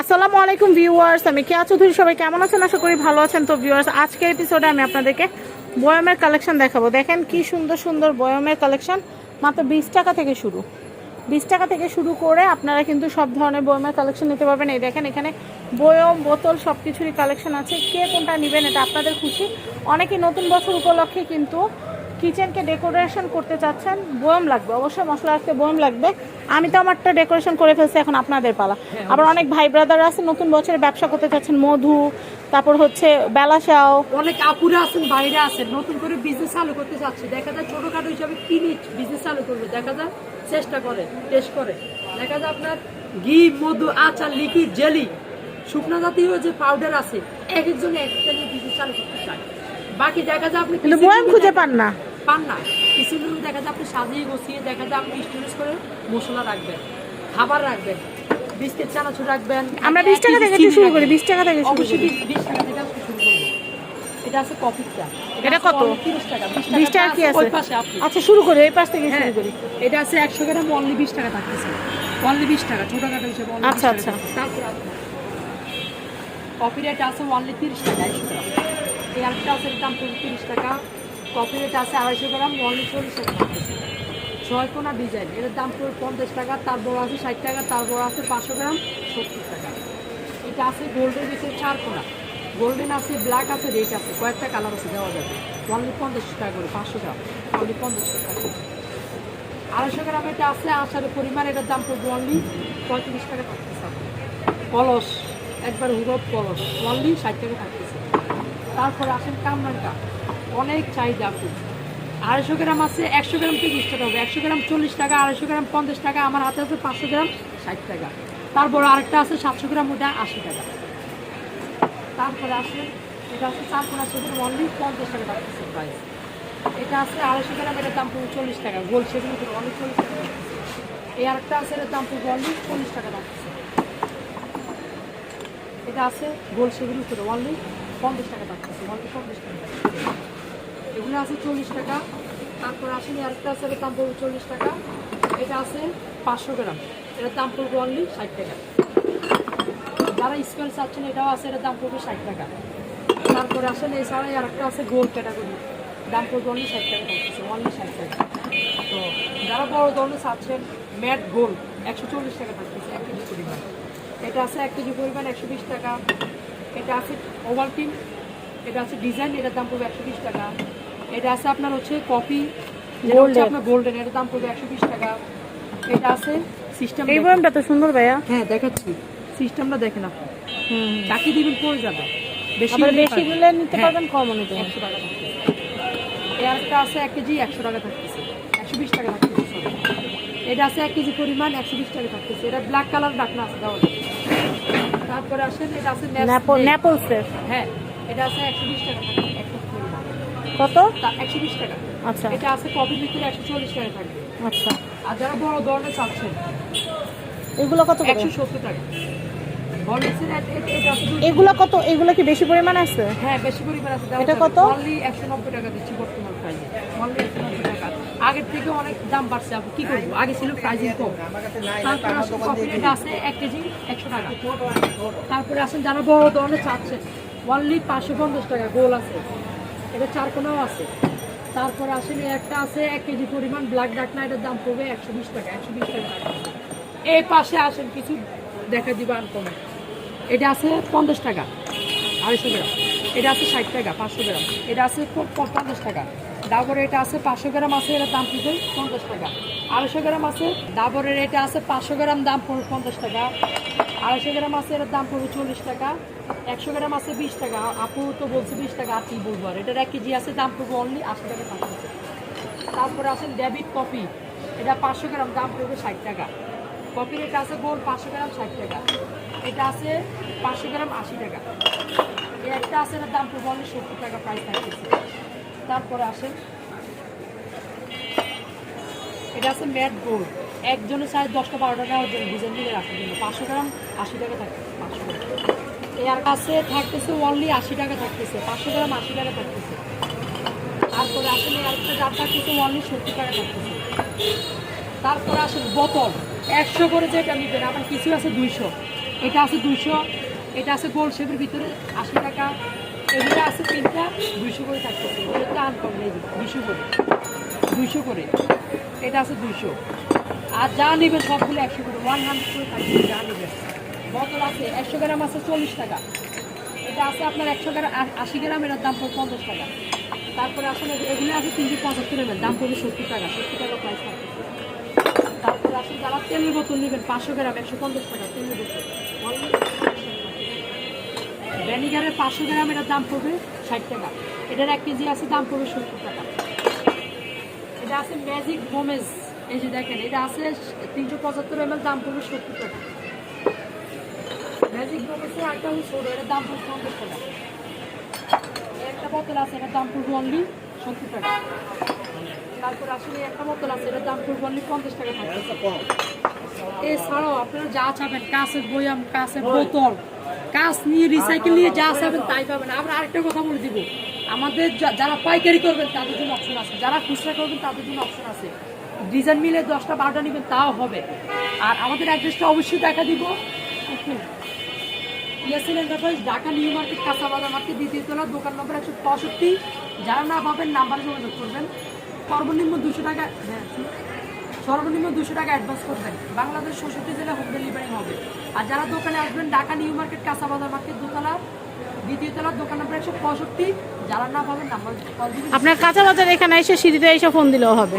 আসসালামু আলাইকুম ভিউয়ার্স, আমি কেয়া চৌধুরী সবাই কেমন আছেন? আশা করি ভালো আছেন। তো ভিউয়ার্স, আজকে এপিসোডে আমি আপনাদেরকে বয়ামের কালেকশন দেখাবো। দেখেন কি সুন্দর সুন্দর বয়ামের কালেকশন মাত্র বিশ টাকা থেকে শুরু। বিশ টাকা থেকে শুরু করে আপনারা কিন্তু সব ধরনের বয়ামের কালেকশন নিতে পারবেন। এই দেখেন, এখানে বয়ম, বোতল সব কিছুরই কালেকশন আছে। কে কোনটা নেবেন, এটা আপনাদের খুশি। অনেকে নতুন বছর উপলক্ষে কিন্তু কিচেনকে ডেকোরেশন করতে চাচ্ছেন বয়ম লাগবে অবশ্যই মশলা রাখতে বয়ম লাগবে। আমি তো আমারটা ডেকোরেশন করে ফেলছি এখন আপনাদের পালা। আবার অনেক ভাই ব্রাদার আছে নতুন বছরে ব্যবসা করতে চাচ্ছেন মধু তারপর হচ্ছে বেলাসাও অনেক আপুরা আছেন বাইরে আছেন নতুন করে বিজনেস চালু করতে চাচ্ছে। দেখা যায় ছোটোখাটো হিসাবে কিনে বিজনেস চালু করবে দেখা যায় চেষ্টা করে টেস্ট করে। দেখা যায় আপনার ঘি মধু আচার লিকুইড জেলি শুকনা জাতীয় যে পাউডার আছে এক একজন এক একটা বিজনেস চালু করতে চায়। বাকি দেখা যায় আপনি বয়াম খুঁজে পান না। পান না কিছু দিন দেখা যায় আপনি সাজিয়ে গুছিয়ে দেখা যায় আপনি স্টোরেজ করে মশলা রাখবেন খাবার রাখবেন বিস্কিট চানাচুর রাখবেন আমরা 20 টাকা থেকে শুরু করি। 20 টাকা থেকে অবশ্যই করি। 20 টাকা থেকে শুরু এটা আছে কফিটা এটা কত? তিরিশ টাকা বিশ কি আছে আচ্ছা শুরু করি এই পাশ থেকে হ্যাঁ শুরু করি এটা আছে একশো গ্রাম অনলি বিশ টাকা থাকতেছে অনলি বিশ টাকা ছোটখাটো হিসেবে আচ্ছা, আচ্ছা। থাকতেছে। তারপর কফি রেট আছে অনলি তিরিশ টাকা একশো গ্রাম এই আরেকটা আছে দাম তিরিশ টাকা কফি রেট আছে আড়াইশো গ্রাম অনলি চল্লিশ টাকা ছয় কোনা ডিজাইন এটার দাম পড়বে পঞ্চাশ টাকা, তার বড় আছে ষাট টাকা, তার বড় আছে পাঁচশো গ্রাম, সত্তর টাকা। এটা আছে গোল্ডেন ভিতরে চার কোনা গোল্ডেন আছে ব্ল্যাক আছে রেড আছে, কয়েকটা কালার আছে, দেওয়া যাবে। অনলি পঞ্চাশ টাকা করে, পাঁচশো গ্রাম অনলি পঞ্চাশ টাকা। আড়াইশো গ্রাম এটা আছে আচারের পরিমাণ, এটার দাম পড়বে অনলি পঁয়ত্রিশ টাকা থাকতেছে। কলস, একবার হুরব কলস অনলি ষাট টাকা থাকতেছে। তারপরে আসেন কামরাঙ্কা। অনেক চাহিদা খুব আড়াইশো গ্রাম আছে, একশো গ্রাম তিরিশ টাকা হবে। একশো গ্রাম চল্লিশ টাকা, আড়াইশো গ্রাম পঞ্চাশ টাকা। আমার হাতে আছে পাঁচশো গ্রাম ষাট টাকা। তারপর আরেকটা আছে সাতশো গ্রাম, ওটা আশি টাকা। তারপরে আসে এটা আছে চার কোনা সেগুলো অনলি পঞ্চাশ টাকা থাকতেছে প্রাইস এটা আছে আড়াইশো গ্রাম, এটার দাম পড়বে চল্লিশ টাকা। গোল সেগুলো অনলি চল্লিশ টাকা এই আরেকটা আছে, এটার দাম পড়বে অনলি চল্লিশ টাকা থাকতেছে এটা আছে গোল সেগুলো করে অনলি পঞ্চাশ টাকা থাকতেছে অনলি পঞ্চাশ টাকা। এগুলো আছে চল্লিশ টাকা। তারপর আসেনি আরেকটা আছে দাম চল্লিশ টাকা। এটা আছে পাঁচশো গ্রাম। এটার দাম অনলি ষাট টাকা। যারা স্কোয়ার চাচ্ছেন, এটাও আছে, এটার দাম পড়বে ষাট টাকা। তারপরে আসেন এছাড়াই আরেকটা আছে গোল ক্যাটাগরি দাম পড়বে অনলি ষাট টাকা অনলি ষাট টাকা। তো যারা বড় ধরনের চাচ্ছেন ম্যাট গোল একশো চল্লিশ টাকা থাকতেছে এক কেজি পরিমাণ। এটা আছে এক কেজি পরিমাণ, একশো বিশ টাকা। এটা আছে ওভালটিন এটা আছে ডিজাইন এটার দাম পড়বে একশো বিশ টাকা। এটা আছে আপনার হচ্ছে কপি Golden। আপনার গোল্ডেন এটার দাম পড়বে একশো বিশ টাকা। এটা আছে সিস্টেম এই বয়ামটা তো সুন্দর ভাইয়া। হ্যাঁ দেখাচ্ছি। সিস্টেমটা দেখে না হুম চাকি দিবেন পড়ে যাবে। বেশি বেশি। নিতে হ্যাঁ, পারবেন কম নিতে পারবেন। একশো টাকা থাকতেছে। আছে এক কেজি একশো টাকা থাকতেছে। একশো বিশ টাকা থাকতেছে এটা আছে এক কেজি পরিমাণ একশো বিশ টাকা থাকতেছে। এটা ব্ল্যাক কালার ডাকনা আছে দেওয়া যাবে। তারপরে আসেন এটা আছে। ন্যাপল ন্যাপলসের হ্যাঁ এটা আছে একশো বিশ টাকা থাকবে এক কেজি পরিমাণ কত? একশো বিশ টাকা। আচ্ছা। এটা আছে কপির ভিতরে একশো চল্লিশ টাকা থাকবে আচ্ছা। আর যারা বড় ধরনের চাচ্ছেন এগুলো কত করে? একশো সত্তর টাকা। এগুলো কত? এগুলো কি বেশি পরিমাণ আছে? হ্যাঁ বেশি পরিমাণ আছে। এটা কত? অনলি একশো নব্বই টাকা দিচ্ছি বর্তমান প্রাইসে অনলি একশো নব্বই টাকা। আগের থেকে অনেক দাম বাড়ছে। আপনি কি করব? আগে ছিল প্রাইসিং কম। তারপরে আছে এক কেজি একশো টাকা। তারপরে আসেন যারা বড় ধরনের চাচ্ছেন অনলি পাঁচশো পঞ্চাশ টাকা গোল আছে। এটা চার কোনাও আছে। তারপরে আসেন একটা আছে এক কেজি পরিমাণ ব্ল্যাক ডাকনা এটার দাম পড়বে একশো বিশ টাকা, একশো বিশ টাকা। এই পাশে আসেন কিছু দেখা দিবা আনকমে এটা আছে পঞ্চাশ টাকা, আড়াইশো গ্রাম। এটা আছে ষাট টাকা, পাঁচশো গ্রাম। এটা আছে পঞ্চাশ টাকা। ডাবরের এটা আছে পাঁচশো গ্রাম আছে, এটার দাম কিন্তু পঞ্চাশ টাকা। আড়াইশো গ্রাম আছে, ডাবরের এটা আছে পাঁচশো গ্রাম দাম পঞ্চাশ টাকা। আড়াইশো গ্রাম এটার দাম পড়বে চল্লিশ টাকা। একশো গ্রাম আছে বিশ টাকা। আপু তো বলছে বিশ টাকা, আর কি বলব আর? এটার এক কেজি আছে, দাম পড়বে অনলি আশি টাকা তারপরে আছে ডেবিট কফি। এটা পাঁচশো গ্রাম, দাম পড়বে ষাট টাকা। কফির এটা আছে গোল পাঁচশো গ্রাম, ষাট টাকা। এটা আছে পাঁচশো গ্রাম, আশি টাকা। এই একটা আছে, এটার দাম পড়বে অনলি সত্তর টাকা প্রাইস থাকতেছে। তারপরে আসেন। এটা আছে ম্যাট গোল্ড একজনের সাইজ দশটা বারোটা নেওয়ার জন্য ডিজাইন দিলে রাখার জন্য। পাঁচশো গ্রাম আশি টাকা থাকতেছে, পাঁচশো গ্রাম। এর কাছে থাকতেছে অনলি আশি টাকা থাকতেছে, পাঁচশো গ্রাম আশি টাকা থাকতেছে। তারপরে আসলে আরেকটা থাকতেছে অনলি সত্তর টাকা থাকতেছে। তারপরে আসেন বোতল, একশো করে যেটা নিবেন, আবার কিছু আছে দুইশো। এটা আছে দুশো এটা আছে গোল শেপের ভিতরে আশি টাকা। এগুলো আছে তিনটা, দুইশো করে থাকতেছে। এটা আনকমন এই দুইশো করে। দুইশো করে। এটা আছে দুইশো। আর যা নেবেন সবগুলো একশো করে ওয়ান হান্ড্রেড করে থাকবে যা নেবেন। বোতল আছে একশো গ্রাম আছে চল্লিশ টাকা। এটা আছে আপনার একশো গ্রাম আশি গ্রাম, এটার দাম পড়বে পঞ্চাশ টাকা। তারপরে আসলে এগুলো আছে তিনশো পঁচাত্তর এমএল, দাম পড়বে সত্তর টাকা সত্তর টাকা প্রাইস থাকবে। তারপরে আসলে যারা তেলের বোতল নেবেন, পাঁচশো গ্রাম, একশো পঞ্চাশ টাকা তেলের বোতল। ভ্যানিগারের পাঁচশো গ্রাম, এটার দাম পড়বে ষাট টাকা। এটার এক কেজি আছে দাম পড়বে সত্তর টাকা। এটা আছে ম্যাজিক মোমেজ এই যে দেখেন এটা আছে তিনশো পঁচাত্তর এমএল দাম পড়বে সত্তর টাকা। ম্যাজিক মোমেজের একটা হচ্ছে ছোটো এটার দাম পড়বে পঞ্চাশ টাকা। একটা বোতল আছে এটার দাম পড়বে অনলি সত্তর টাকা। তারপর আসলে একটা বোতল আছে এটার দাম পড়বে অনলি পঞ্চাশ টাকা এছাড়াও আপনারা যা চাবেন কাঁচের বয়াম কাঁচের বোতল কাঁচ নিয়ে রিসাইকেল নিয়ে যা চাবেন তাই পাবেন। আমরা আরেকটা কথা বলে দিব আমাদের যারা পাইকারি করবেন তাদের জন্য অপশন আছে। যারা খুচরা করবেন তাদের জন্য অপশন আছে। ডিজাইন মিলে দশটা বারোটা নেবেন, তাও হবে। আর আমাদের অ্যাড্রেসটা অবশ্যই দেখা দিব। Yasin enterprise Dhaka new market, কাঁচাবাজার market, দ্বিতীয় তলা, দোকান নম্বর একশো পঁয়ষট্টি। যারা না পাবেন, নাম্বারে যোগাযোগ করবেন। সর্বনিম্ন দুশো টাকা হ্যাঁ সর্বনিম্ন দুশো টাকা অ্যাডভান্স করবেন। বাংলাদেশ চৌষট্টি জেলা হোম ডেলিভারি হবে। আর যারা দোকানে আসবেন, ঢাকা নিউ মার্কেট, কাঁচাবাজার মার্কেট, দোতলা, দ্বিতীয় তলার দোকান নম্বর একশো পঁয়ষট্টি। যারা না পাবেন, নাম্বার আপনার কাঁচা বাজার এখানে এসে সিঁড়িতে এসে ফোন দিলেও হবে।